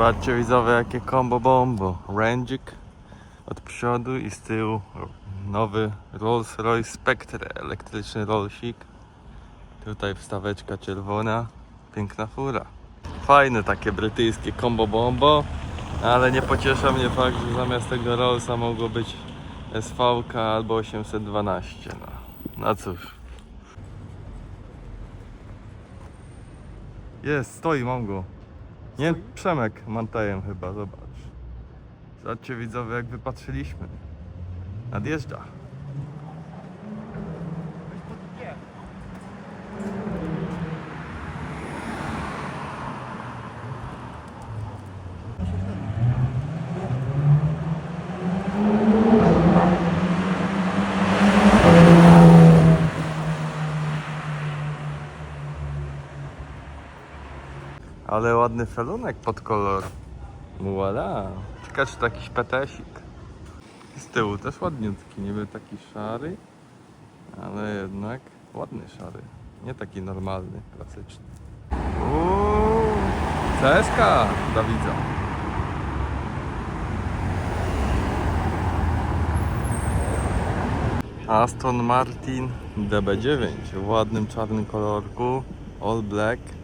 Zobaczcie widzowie jakie combo bombo. Rędzik od przodu i z tyłu nowy Rolls Royce Spectre, elektryczny rollsik. Tutaj wstaweczka czerwona, piękna fura. Fajne takie brytyjskie combo bombo, ale nie pociesza mnie fakt, że zamiast tego Rollsa mogło być SVK albo 812. No, no cóż. Jest, stoi, mam go. Nie, Przemek Mantajem chyba, zobacz. Zobaczcie widzowie jak wypatrzyliśmy. Nadjeżdża. Ale ładny felunek pod kolor. Voila. Ciekawe czy to jakiś petesik. Z tyłu też ładniutki, niby taki szary, ale jednak ładny szary. Nie taki normalny, klasyczny. Uuu, CSK Dawidza. Aston Martin DB9 w ładnym czarnym kolorku, all black,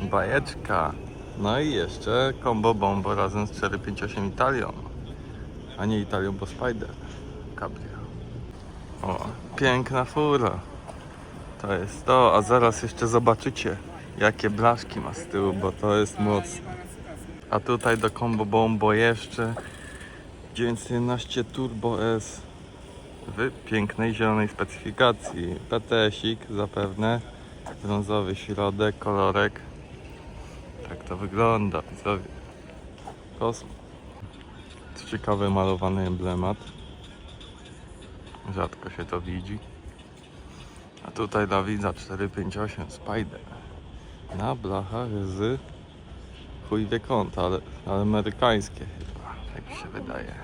bajeczka. No i jeszcze combo bombo razem z 458 Italią. A nie Italią, bo Spider. Cabrio. O, piękna fura. To jest to, a zaraz jeszcze zobaczycie jakie blaszki ma z tyłu, bo to jest mocne. A tutaj do combo bombo jeszcze 911 Turbo S w pięknej zielonej specyfikacji. PTS-ik zapewne, brązowy środek, kolorek. To wygląda, widzowie. Kosmos. Ciekawy malowany emblemat. Rzadko się to widzi. A tutaj dla widza 458 Spider. Na blachach z chuj wie kąt, ale, ale amerykańskie chyba, tak mi się wydaje.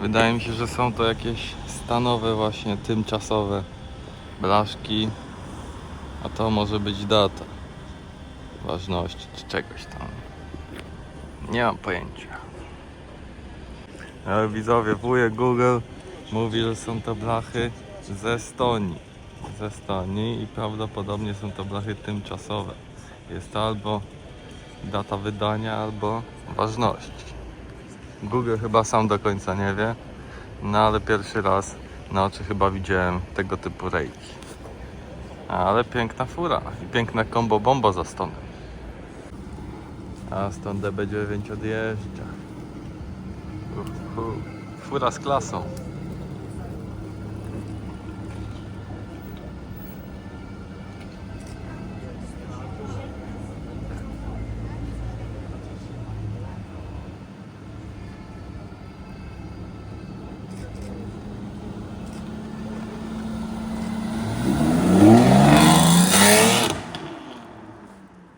Wydaje mi się, że są to jakieś stanowe właśnie, tymczasowe blaszki. A to może być data ważności czy czegoś tam. Nie mam pojęcia. Ale widzowie, wujek Google mówi, że są to blachy ze Estonii. Z Estonii i prawdopodobnie są to blachy tymczasowe. Jest to albo data wydania, albo ważności. Google chyba sam do końca nie wie, no ale pierwszy raz na oczy chyba widziałem tego typu rejki. Ale piękna fura i piękne combo bombo za stonem. A stąd DB9 odjeżdża. Uhu. Fura z klasą.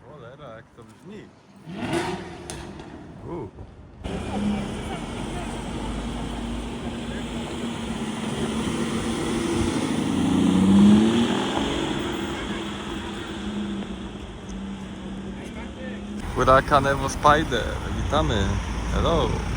Cholera, jak to brzmi. U. Huracan Evo Spider, witamy. Hello.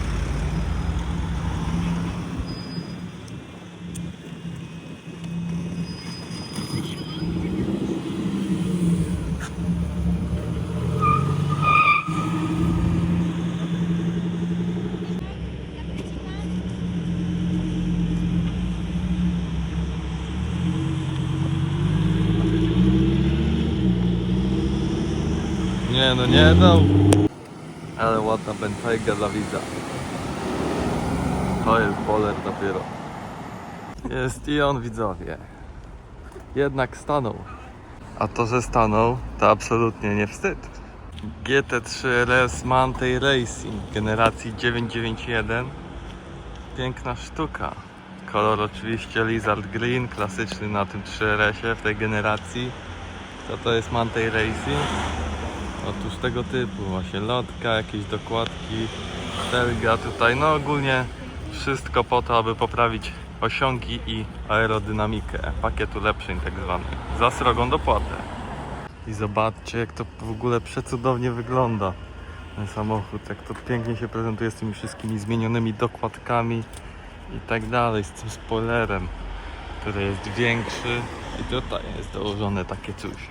No nie dał. Ale ładna Bentayga dla widza. To jest boler dopiero. Jest i on widzowie. Jednak stanął. A to, że stanął, to absolutnie nie wstyd. GT3 RS Mantei Racing generacji 991. Piękna sztuka. Kolor oczywiście Lizard Green, klasyczny na tym 3RS-ie w tej generacji. To to jest Mantei Racing. Otóż tego typu właśnie lotka, jakieś dokładki, telga tutaj, no ogólnie wszystko po to, aby poprawić osiągi i aerodynamikę pakietu ulepszeń tak zwanych, za srogą dopłatę. I zobaczcie jak to w ogóle przecudownie wygląda. ten samochód, jak to pięknie się prezentuje z tymi wszystkimi zmienionymi dokładkami i tak dalej, z tym spoilerem, który jest większy i tutaj jest dołożone takie coś.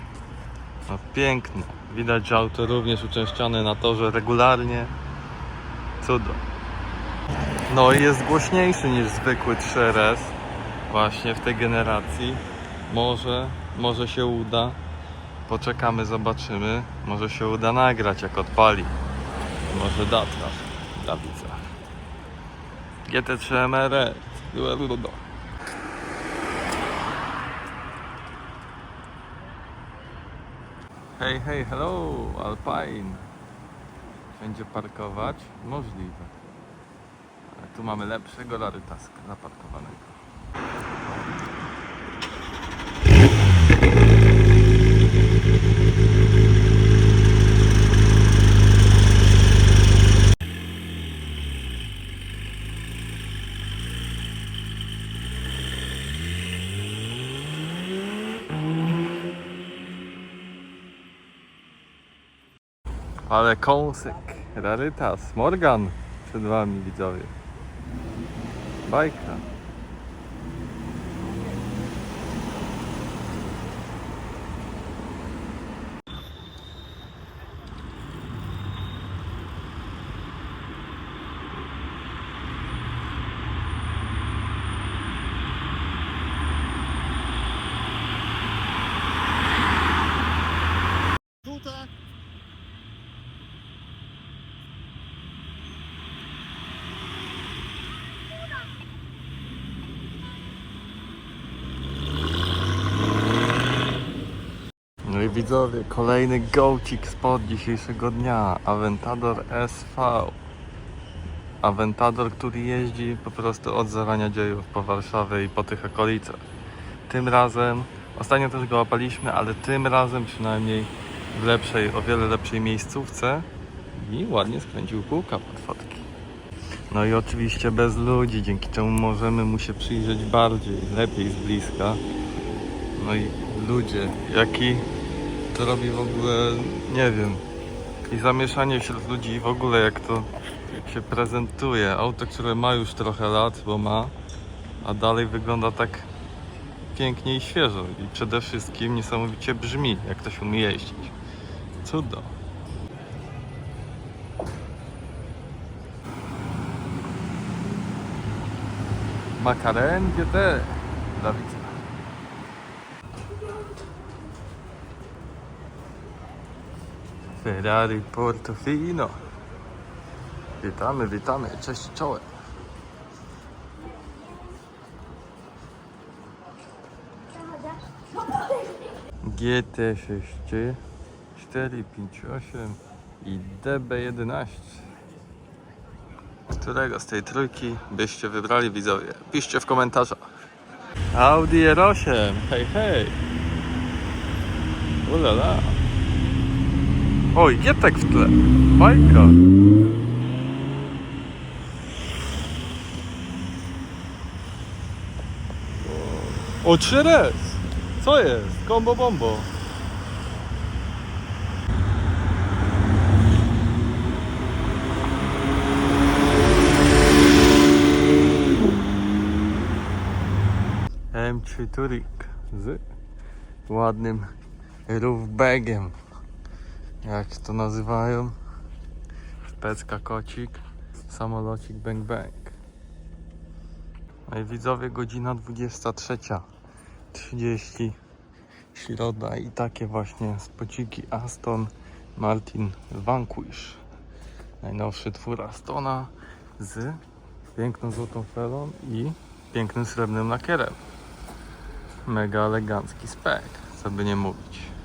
No piękne. Widać, że auto również uczęszczane na torze regularnie. Cudo. No i jest głośniejszy niż zwykły 3RS właśnie w tej generacji. Może, może się uda. Poczekamy, zobaczymy. Może się uda nagrać jak odpali. Może da dla widza. GT3 MR. Hej, hello, Alpine. Będzie parkować? Możliwe. Ale tu mamy lepszego Larytaska zaparkowanego. Ale kąsek, rarytas, Morgan przed wami widzowie. Bajka. Widzowie, kolejny gołcik spod dzisiejszego dnia. Aventador SV. Aventador, który jeździ po prostu od zarania dziejów po Warszawie i po tych okolicach. Tym razem, ostatnio też go łapaliśmy, ale tym razem przynajmniej w lepszej, o wiele lepszej miejscówce i ładnie skręcił kółka pod fotki. No i oczywiście bez ludzi, dzięki czemu możemy mu się przyjrzeć bardziej, lepiej z bliska. No i ludzie, jaki to robi w ogóle, nie wiem, i zamieszanie wśród ludzi i w ogóle jak to się prezentuje. Auto, które ma już trochę lat, bo ma, a dalej wygląda tak pięknie i świeżo i przede wszystkim niesamowicie brzmi, jak ktoś umie jeździć. Cudo. Makaren GT dla widza. Ferrari Portofino. Witamy, witamy. Cześć czołem. GT6 458 i DB11. Którego z tej trójki byście wybrali widzowie? Piszcie w komentarzach. Audi R8, hej hej. Ulala. Oj, Gietek w tle. Bajka. O, 3RS. Co jest? Combo bombo. M3 Touring z ładnym roofbagiem jak to nazywają? Szpecka kocik samolocik bang bang. No i widzowie godzina 23.30 środa i takie właśnie spociki. Aston Martin Vanquish. Najnowszy twór Astona z piękną złotą felą i pięknym srebrnym lakierem. Mega elegancki spek co by nie mówić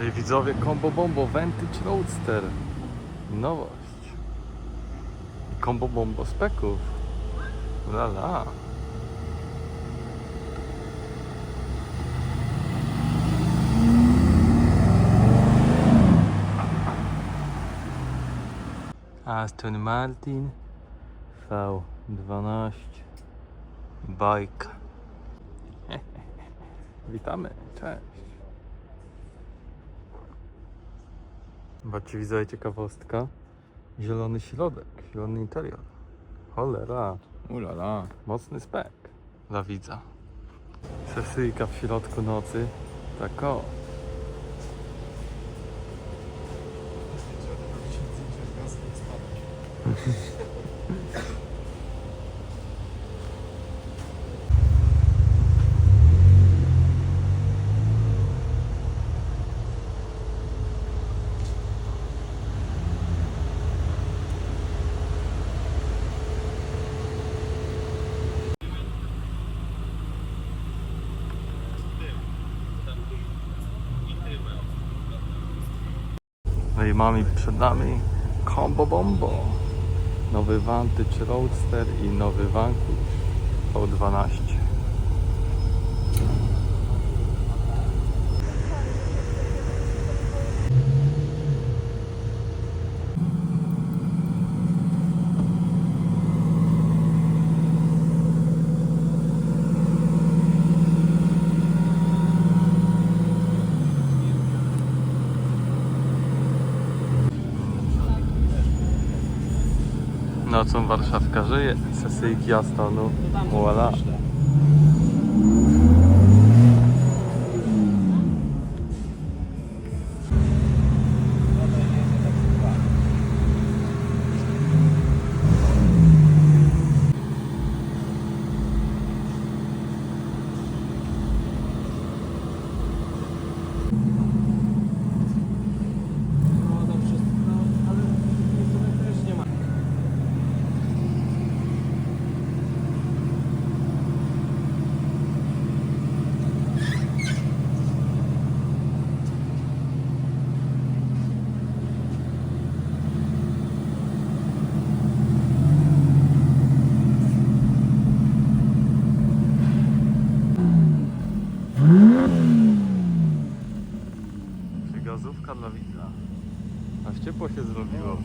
Widzowie, Combo Bombo Vantage Roadster. Nowość. Combo Bombo speków. Lala. Aston Martin V12 bike. Witamy, cześć. Zobaczcie, widzę ciekawostka. Zielony środek, zielony interior. Cholera, Ulala. mocny spek dla widza. Sesyjka w środku nocy. Tak o. mamy przed nami Combo Bombo. Nowy Vantage Roadster i nowy Vanquish V12. Nocą Warszawka żyje. Sesyjki Astonu. Voila. No tam wszystko, ale niektóre też nie ma. Przygazówka dla widza. Aż ciepło się zrobiło.